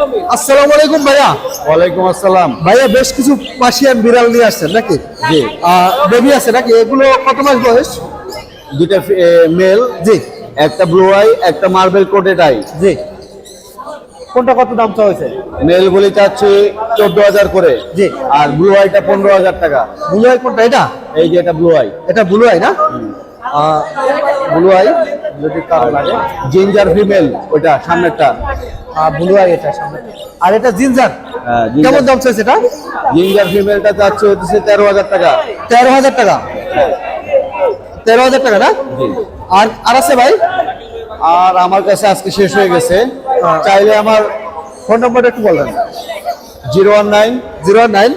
আসসালামু আলাইকুম ভাইয়া। ওয়ালাইকুম আসসালাম। ভাইয়া বেশ কিছু পার্সিয়ান বিড়াল নিয়ে আসছেন নাকি? জি। বেবি আছে নাকি? এগুলো কত মাস বয়স? দুইটা মেল জি। একটা ব্লু আই একটা মার্বেল কোটেড আই জি। কোনটা কত দাম চাওয়া মেল গুলি চাচ্ছি চোদ্দ হাজার করে। জি। আর ব্লু আইটা পনেরো হাজার টাকা। ব্লু আই কোনটা এটা? এই যে এটা ব্লু আই এটা ব্লু আই না? ব্লু আই যদি কারও লাগে। জিঞ্জার ফিমেল ওইটা সামনেরটা। ব্লু আই এটা সামনে। আর এটা জিঞ্জার হ্যাঁ, কেমন দাম চাইছে এটা? জিঞ্জার ফিমেলটা চাচ্ছে হচ্ছে তেরো হাজার টাকা। তেরো হাজার টাকা? তেরো হাজার টাকা না? আর আর আছে ভাই? আর আমার কাছে আজকে শেষ হয়ে গেছে। চাইলে আমার ফোন নম্বরটা একটু বলবেন zero one nine zero one nine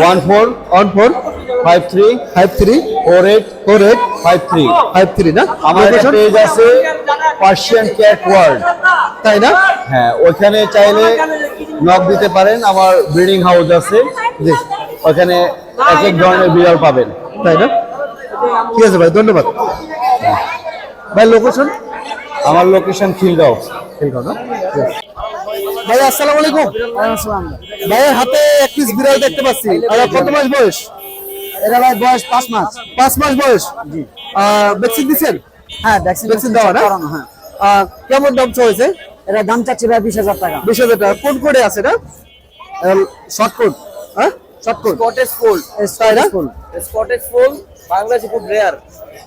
one four one four five three five three four eight four eight five three five three না? আমার? পেজ আছে পার্সিয়ান ক্যাট ওয়ার্ল্ড তাই না? হ্যাঁ ওইখানে চাইলে নক দিতে পারেন আমার ব্রিডিং হাউস আছে। জি। ওখানে এক এক ধরনের বিড়াল পাবেন। তাই না? ঠিক আছে ভাই ধন্যবাদ। ভাই লোকেশন আমার লোকেশন খিলগাঁও। ভাই আসসালামু আলাইকুম। ভাইয়ের হাতে এক পিস বিড়াল দেখতে পাচ্ছি। আর কত মাস বয়স? এটা ভাই বয়স পাঁচ মাস। পাঁচ মাস বয়স? জি। ভ্যাকসিন দিচ্ছেন হ্যাঁ ভ্যাকসিন ভ্যাকসিন দেওয়া না? হ্যাঁ। কেমন দাম চলেছে? এটা দাম চাচ্ছি ভাই বিশ হাজার টাকা। বিশ হাজার টাকা। কোন কোডে আছে না শর্ট কোড হ্যাঁ? শর্ট কোড ফুল তাই না স্কটেশ ফুল বাংলাদেশে খুব রেয়ার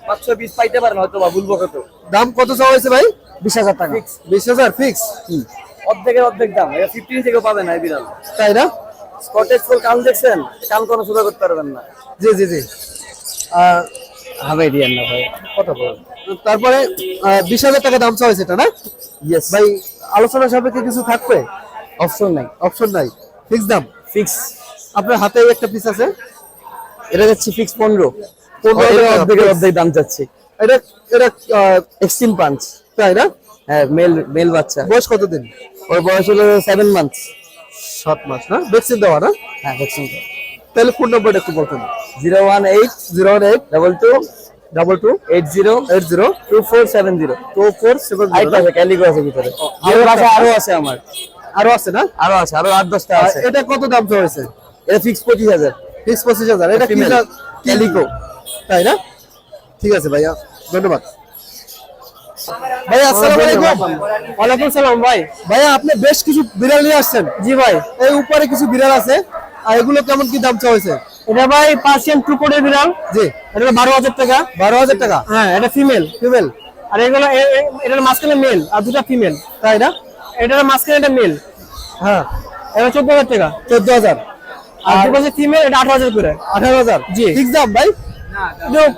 পাঁচশো পিস পাইতে পারেন হয়তো বা ভুলবো কত। দাম কত চাওয়া হয়েছে ভাই? বিশ হাজার টাকা। বিশ হাজার ফিক্স অর্ধেকের অর্ধেক দাম। এটা ফিফটিন থেকে পাবেন না বিড়াল। তাই না? স্কটেশ ফুল কান দেখছেন? কান কোনো সোজা করতে পারবেন না। জি জি জি। আহ, হবে দিয়েন না ভাই। কত বলেন। তারপরে বিশ হাজার টাকা দাম চাওয়া এটা না? ইয়েস ভাই আলোচনা সাপেক্ষে কিছু থাকবে? অপশন নাই। অপশন নাই। ফিক্স দাম? ফিক্স আপনার হাতে একটা পিস আছে। এটা যাচ্ছে ফিক্স পনেরো। পনেরো অর্ধেকের অর্ধেক দাম যাচ্ছে। এটা এটা এক্সট্রিম পাঞ্চ তাই না? হ্যাঁ মেল মেল বাচ্চা। বয়স কতদিন? ওর বয়স হলো সেভেন মান্থস সাত মাস না? ভ্যাকসিন দেওয়া না? হ্যাঁ ভ্যাকসিন তাহলে ফোন নাম্বারটা একটু বলতেন zero one eight zero one eight double two double two eight zero eight zero two four seven zero two four seven আছে ক্যালিকো আছে ভিতরে। আরও আছে। আমার। আরও আছে না? আরও আছে আরও আট দশটা আছে। এটা কত দাম হয়েছে এটা ফিক্স পঁচিশ হাজার। বিশ পঁচিশ হাজার। এটা কি Female. ক্যালিকো তাই না? ঠিক আছে ভাইয়া ধন্যবাদ। ভাইয়া আসসালামু আলাইকুম। ওয়ালাইকুম সালাম ভাই। ভাইয়া আপনি বেশ কিছু বিড়াল নিয়ে আসছেন। জি ভাই। এই উপরে কিছু বিড়াল আছে। আর এগুলো কেমন কি দাম চাওয়া হয়েছে? এটা ভাই পার্সিয়ান টু বিড়াল। জি। এটা বারো হাজার টাকা। বারো হাজার টাকা? হ্যাঁ এটা ফিমেল। ফিমেল। আর এগুলো এটার মাঝখানে মেল আর দুটা ফিমেল। তাই না? এটার মাঝখানে এটা মেল। হ্যাঁ। এটা চোদ্দ হাজার টাকা। চোদ্দ হাজার। আর দুটো ফিমেল এটা আঠারো হাজার করে। আঠারো হাজার? জি। ফিক্স দাম ভাই?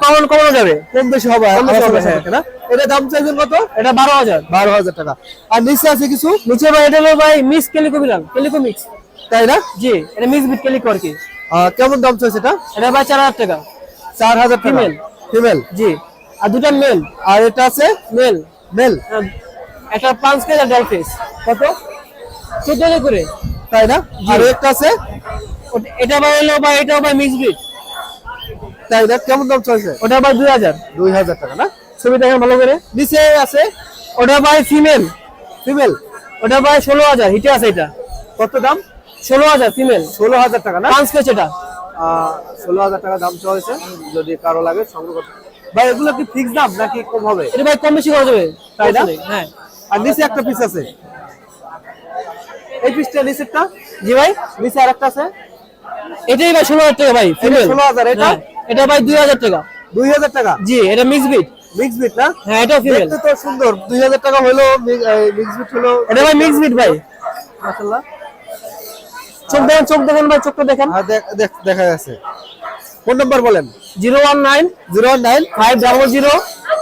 কমন কমানো যাবে। কম বেশি হবে কম বেশি হবে, আলোচনা সাপেক্ষে না? এটা দাম চাইছেন কত? এটা বারো হাজার। বারো হাজার টাকা। আর নিচে আছে কিছু? নিচে ভাই এটা হলো ভাই মিক্স কেলিকো বিড়াল কেলিকো মিক্স। তাই না? জি এটা মিক্স বিট কেলিকো আর কি। কেমন দাম চাইছে এটা? এটা ভাই চার হাজার টাকা। চার হাজার ফিমেল ফিমেল জি। আর দুটা মেল আর এটা আছে? মেল মেল একটা পাঁচ কেজি আর পিস কত? চোদ্দ করে। তাই না? আর একটা আছে? এটা ভাই হলো ভাই এটাও ভাই মিক্স বিট তাই না কেমন দাম চলছে ওটা ভাই দুই হাজার। দুই হাজার টাকা না? ছবি দেখেন ভালো করে? নিচে আছে? ওটা ভাই ফিমেল। ফিমেল? ওটা ভাই ষোলো হাজার হিটে আছে এটা। কত দাম? ষোলো হাজার ফিমেল। ষোলো হাজার টাকা না? পাঁচ পেজ এটা। ষোলো হাজার টাকা দাম চলেছে। যদি কারও লাগে সংগ্রহ করতে ভাই এগুলো কি ফিক্স দাম নাকি কম হবে? এটা ভাই কম বেশি করা যাবে। তাই না? হ্যাঁ। আর নিচে একটা পিস আছে। এই পিসটা নিচেরটা? জি ভাই। নিচে আর একটা আছে? এটাই ভাই ষোলো হাজার টাকা ভাই ফিমেল। 16,000 এটা? এটা ভাই দুই হাজার টাকা। দুই হাজার টাকা? জি এটা মিক্স বিট মিক্স বিট না? হ্যাঁ এটা ফিমেল দেখতে তো সুন্দর। দুই হাজার টাকা হলো মিক্স বিট হলো এটা ভাই মিক্স বিট ভাই। মাশাআল্লাহ। চোখ দেখেন চোখ দেখেন ভাই চোখটা দেখেন। হ্যাঁ দেখ- দেখ- যাচ্ছে। ফোন নাম্বার বলেন। Zero one nine zero one nine five double zero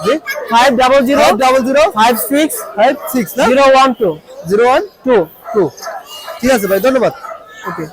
জি। Five double zero double zero five six five six না? Zero one two. Zero one two. Two. ঠিক আছে ভাই ধন্যবাদ। ওকে